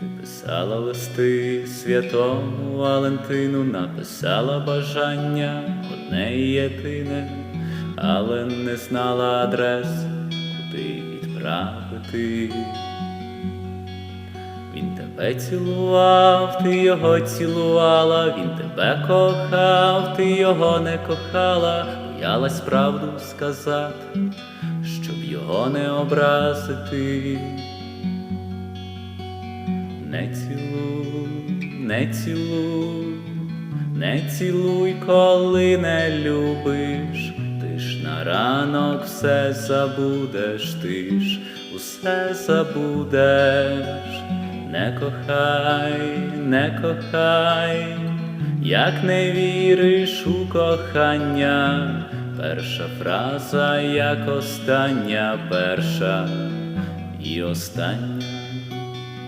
Ти писала листи святому Валентину, написала бажання одне і єдине, але не знала адрес, куди відправити. Він тебе цілував, ти його цілувала, він тебе кохав, ти його не кохала, боялась правду сказати, щоб його не образити. Не цілуй, не цілуй, не цілуй, коли не любиш, ти ж на ранок все забудеш, ти ж усе забудеш, не кохай, не кохай, як не віриш у кохання, перша фраза, як остання, перша і остання.